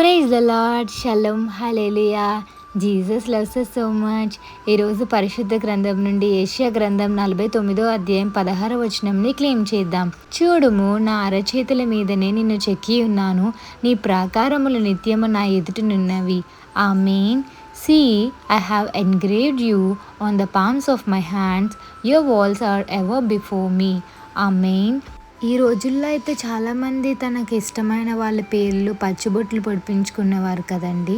Praise the Lord shalom hallelujah Jesus loves so much ఈరోజు పరిశుద్ధ గ్రంథం నుండి ఏషియా గ్రంథం నలభై తొమ్మిదో అధ్యాయం పదహార వచనంని క్లెయిమ్ చేద్దాం. చూడుము నా అరచేతుల మీదనే నిన్ను చెక్కి ఉన్నాను. నీ ప్రాకారములు నిత్యము నా ఎదుటనున్నవి amen see I have engraved you on the palms of my hands your walls are ever before me amen ఈ రోజుల్లో అయితే చాలామంది తనకి ఇష్టమైన వాళ్ళ పేర్లు పచ్చబొట్లు పొడిపించుకునేవారు కదండి.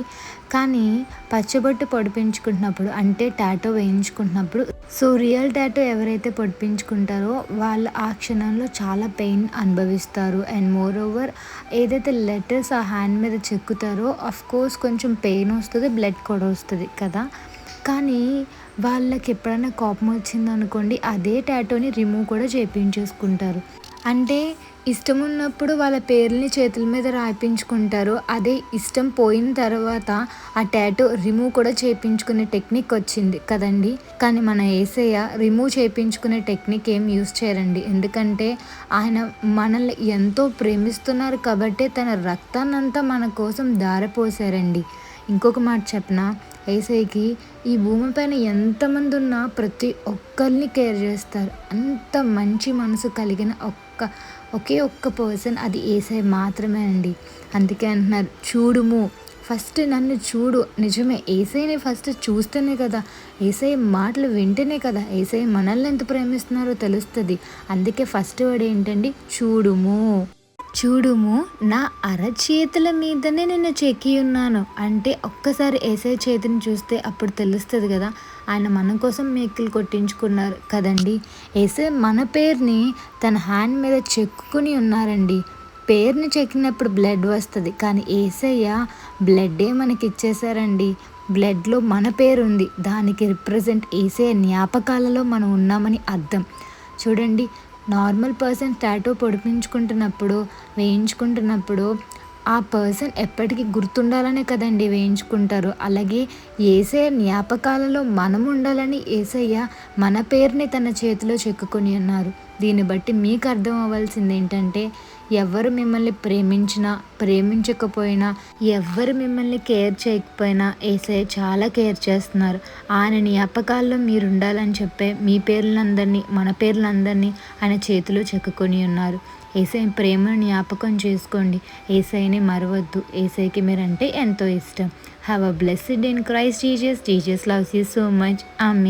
కానీ పచ్చబొట్టు పొడిపించుకుంటున్నప్పుడు అంటే టాటో వేయించుకుంటున్నప్పుడు సో రియల్ టాటో ఎవరైతే పొడిపించుకుంటారో వాళ్ళు ఆ క్షణంలో చాలా పెయిన్ అనుభవిస్తారు. అండ్ మోర్ ఓవర్ ఏదైతే లెటర్స్ ఆ హ్యాండ్ మీద చెక్కుతారో అఫ్ కోర్స్ కొంచెం పెయిన్ వస్తుంది బ్లడ్ కూడా వస్తుంది కదా. కానీ వాళ్ళకి ఎప్పుడైనా కోపం వచ్చిందనుకోండి అదే టాటోని రిమూవ్ కూడా చేయించేసుకుంటారు అంటే ఇష్టం ఉన్నప్పుడు వాళ్ళ పేర్లని చేతుల మీద రాయించుకుంటారు. అదే ఇష్టం పోయిన తర్వాత ఆ టాటూ రిమూవ్ కూడా చేయించుకునే టెక్నిక్ వచ్చింది కదండి. కానీ మన ఏసయ్య రిమూవ్ చేయించుకునే టెక్నిక్ ఏం యూస్ చేయరండి. ఎందుకంటే ఆయన మనల్ని ఎంతో ప్రేమిస్తున్నారు కాబట్టి తన రక్తాన్నంతా మన కోసం దారపోసారండి. ఇంకొక మాట చెప్పిన? ఏసైకి ఈ భూమిపైన ఎంతమంది ఉన్నా ప్రతి ఒక్కరిని కేర్ చేస్తారు. అంత మంచి మనసు కలిగిన ఒక్క ఒకే ఒక్క పర్సన్ అది ఏసై మాత్రమే అండి. అందుకే అంటున్నారు చూడుము ఫస్ట్ నన్ను చూడు నిజమే ఏసైని ఫస్ట్ చూస్తేనే కదా ఏసై మాటలు వింటేనే కదా ఏసై మనల్ని ఎంత ప్రేమిస్తున్నారో తెలుస్తుంది. అందుకే ఫస్ట్ వర్డ్ ఏంటండి చూడుము. చూడుము నా అరచేతుల మీదనే నేను చెక్కి ఉన్నాను. అంటే ఒక్కసారి ఏసై చేతిని చూస్తే అప్పుడు తెలుస్తుంది కదా ఆయన మన కోసం మేకులు కొట్టించుకున్నారు కదండి. ఏసై మన పేరుని తన హ్యాండ్ మీద చెక్కుని ఉన్నారండి. పేరుని చెక్కినప్పుడు బ్లడ్ వస్తుంది కానీ ఏసయ్య బ్లడ్డే మనకి ఇచ్చేసారండి బ్లడ్లో మన పేరు ఉంది దానికి రిప్రజెంట్ ఏసే జ్ఞాపకాలలో మనం ఉన్నామని అర్థం. చూడండి నార్మల్ పర్సన్ టాటో పొడిపించుకుంటున్నప్పుడు వేయించుకుంటున్నప్పుడు ఆ పర్సన్ ఎప్పటికీ గుర్తుండాలనే కదండి వేయించుకుంటారు. అలాగే ఏసే జ్ఞాపకాలలో మనం ఉండాలని ఏసయ్య మన పేరుని తన చేతిలో చెక్కుకొని అన్నారు దీన్ని బట్టి మీకు అర్థం అవ్వాల్సింది ఏంటంటే ఎవరు మిమ్మల్ని ప్రేమించినా ప్రేమించకపోయినా ఎవరు మిమ్మల్ని కేర్ చేయకపోయినా ఏసఐ చాలా కేర్ చేస్తున్నారు. ఆయన జ్ఞాపకాల్లో మీరు ఉండాలని చెప్పే మీ పేర్లందరినీ మన పేర్లందరినీ ఆయన చేతిలో చెక్కుకొని ఉన్నారు. ఏసై ప్రేమను జ్ఞాపకం చేసుకోండి. ఏసైని మరవద్దు. ఏసైకి మీరంటే ఎంతో ఇష్టం. Have a blessed in Christ teachers teachers loves you so much ఆమె